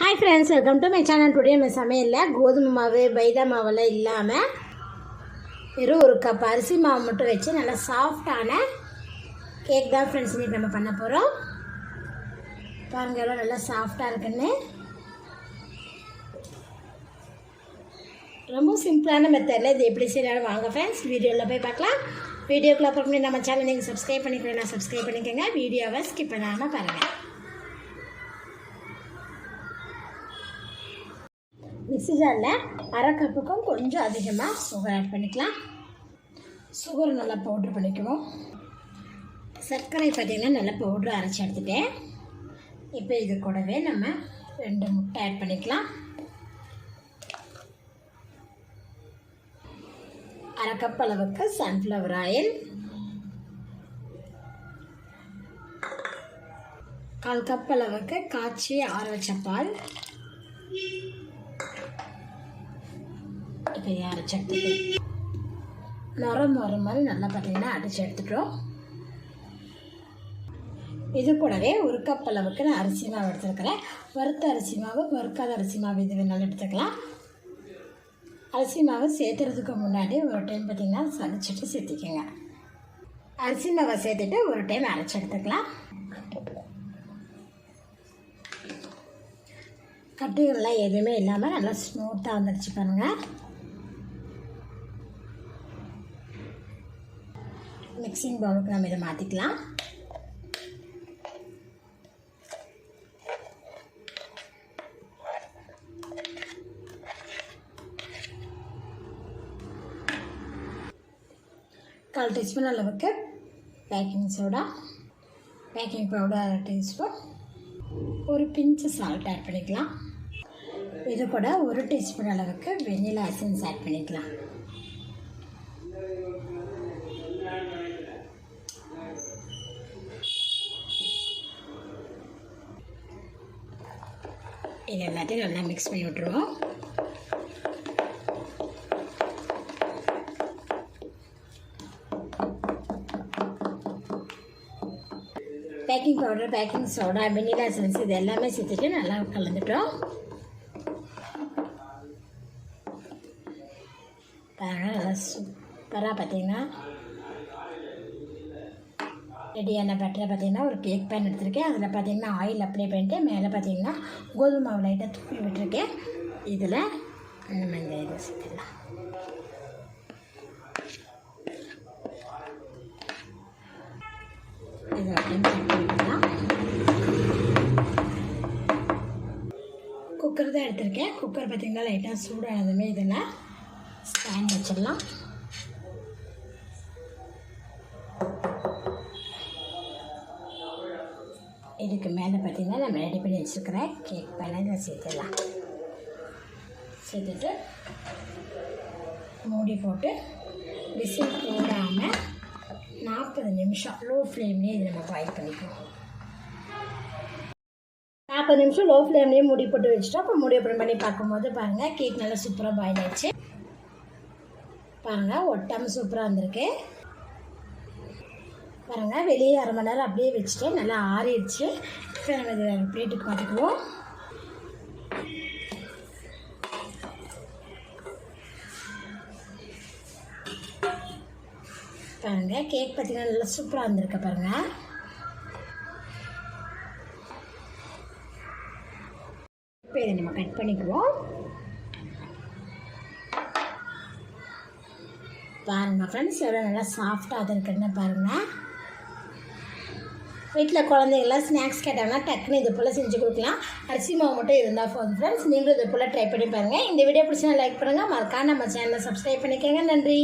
Hi friends welcome to my channel today நம்ம சமையலில் கோதுமை மாவு பைதா மாவெல்லாம் இல்லாமல் வெறும் ஒரு கப் அரிசி மாவு மட்டும் வச்சு நல்லா சாஃப்டான கேக் தான் ஃப்ரெண்ட்ஸ் இன்றைக்கி நம்ம பண்ண போகிறோம் பாருங்க எவ்வளோ நல்லா சாஃப்டாக இருக்குன்னு. ரொம்ப சிம்பிளான மெத்தடில் இது எப்படி செய்யலாம் வாங்க ஃப்ரெண்ட்ஸ் வீடியோவில் போய் பார்க்கலாம். வீடியோக்குள்ளே அப்புறம் நம்ம சேனல் நீங்கள் சப்ஸ்கிரைப் பண்ணிக்கிறேன் சப்ஸ்கிரைப் பண்ணிக்கோங்க. வீடியோவை ஸ்கிப் பண்ணாமல் பாருங்கள் மிக்ஸி ஜாரில் அரை கப்புக்கும் கொஞ்சம் அதிகமாக சுகர் ஆட் பண்ணிக்கலாம். சுகர் நல்லா பவுட்ரு பண்ணிக்குவோம். சர்க்கரை பார்த்திங்கன்னா நல்லா பவுட்ரு அரைச்சி எடுத்துட்டேன். இப்போ இது கூடவே நம்ம ரெண்டு முட்டை ஆட் பண்ணிக்கலாம். அரை கப் அளவுக்கு சன்ஃப்ளவர் ஆயில் கால் கப் அளவுக்கு காய்ச்சி ஆற வச்ச பால். இப்போ அரைச்சி எடுத்துக்கணும் நுரம் வர மாதிரி நல்லா பார்த்தீங்கன்னா அடித்து எடுத்துட்டோம். இது கூடவே ஒரு கப் அளவுக்கு நான் அரிசி மாவு எடுத்துருக்கிறேன். வறுத்த அரிசி மாவு வறுக்காத அரிசி மாவு இது வேணாலும் எடுத்துக்கலாம். அரிசி மாவு சேர்த்துறதுக்கு முன்னாடி ஒரு டைம் பார்த்திங்கன்னா சளிச்சிட்டு சேர்த்திக்கோங்க. அரிசி மாவை சேர்த்துட்டு ஒரு டைம் அரைச்சி எடுத்துக்கலாம். கட்டிகள்லாம் எதுவுமே இல்லாமல் நல்லா ஸ்மூத்தாக வந்துடுச்சு பாருங்கள் மிக்சிங் பவுலுக்கு நம்ம இதை மாற்றிக்கலாம் கால் டீஸ்பூன் அளவுக்கு பேக்கிங் சோடா பேக்கிங் பவுடர் அரை டீஸ்பூன். ஒரு பிஞ்சு சால்ட் ஆட் பண்ணிக்கலாம். இது கூட ஒரு டீஸ்பூன் அளவுக்கு வெனிலா எசன்ஸ் ஆட் பண்ணிக்கலாம். இது எல்லாத்தையும் நல்லா மிக்ஸ் பண்ணி விட்ருவோம் baking powder baking soda vanilla essence இது எல்லாமே சேர்த்துட்டு நல்லா கலந்துட்டோம். பாருங்கள் நல்லா சூப்பராக பார்த்தீங்கன்னா ரெடியான பட்டரை பார்த்தீங்கன்னா ஒரு கேக் பேன் எடுத்திருக்கேன். அதில் பார்த்தீங்கன்னா ஆயில் அப்ளை பண்ணிட்டு மேலே பார்த்தீங்கன்னா கோதுமை மாவு லைட்டாக தூக்கி விட்டுருக்கேன். இதில் நம்ம இந்த இதை சேர்த்துக்கலாம் இது குக்கர் தான் எடுத்திருக்கேன். குக்கர் பார்த்தீங்கன்னா லைட்டாக சூடானதுமே இதில் ஸ்டாண்ட் வச்சிடலாம். இதுக்கு மேலே பார்த்தீங்கன்னா நம்ம ரெடி பண்ணி வச்சுருக்கிற கேக் பேனை இதில் சேர்த்துடலாம். சேர்த்துட்டு மூடி போட்டு விசில் போடாமல் நாற்பது நிமிஷம் லோ ஃப்ளேம்லேயே இது நம்ம பாயில் பண்ணிக்குவோம் நாற்பது நிமிஷம் லோ ஃப்ளேம்லேயே மூடி போட்டு வச்சுட்டோம். அப்போ மூடி ஓப்பன் பண்ணி பார்க்கும்போது பாருங்கள் கேக் நல்லா சூப்பராக பாயில் ஆயிடுச்சு. பாருங்கள் ஒட்டாமல் சூப்பராக வந்திருக்கு. பாருங்கள் வெளியே அரை மணி நேரம் அப்படியே வச்சுட்டு நல்லா ஆறிடுச்சு. இப்போ நம்ம இதை பிளேட்டுக்கு மாற்றிக்குவோம். பாருங்கள் கேக் பார்த்தீங்கன்னா நல்லா சூப்பராக வந்திருக்கு பாருங்கள் இப்போ இதை நம்ம கட் பண்ணிக்குவோம். பாருங்கள் ஃப்ரெண்ட்ஸ் எவ்வளோ நல்லா சாஃப்டாக அது இருக்குன்னு பாருங்கள் வீட்டில் குழந்தைங்களாம் ஸ்நாக்ஸ் கேட்டாங்கன்னா டக்குன்னு இது போல் செஞ்சு கொடுக்கலாம். அரிசி மாவு மட்டும் இருந்தால் போதும் ஃப்ரெண்ட்ஸ் நீங்களும் இது போல் ட்ரை பண்ணி பாருங்கள் இந்த வீடியோ பிடிச்சா லைக் பண்ணுங்கள் மறக்காம நம்ம சேனலை சப்ஸ்கிரைப் பண்ணிக்கோங்க. நன்றி.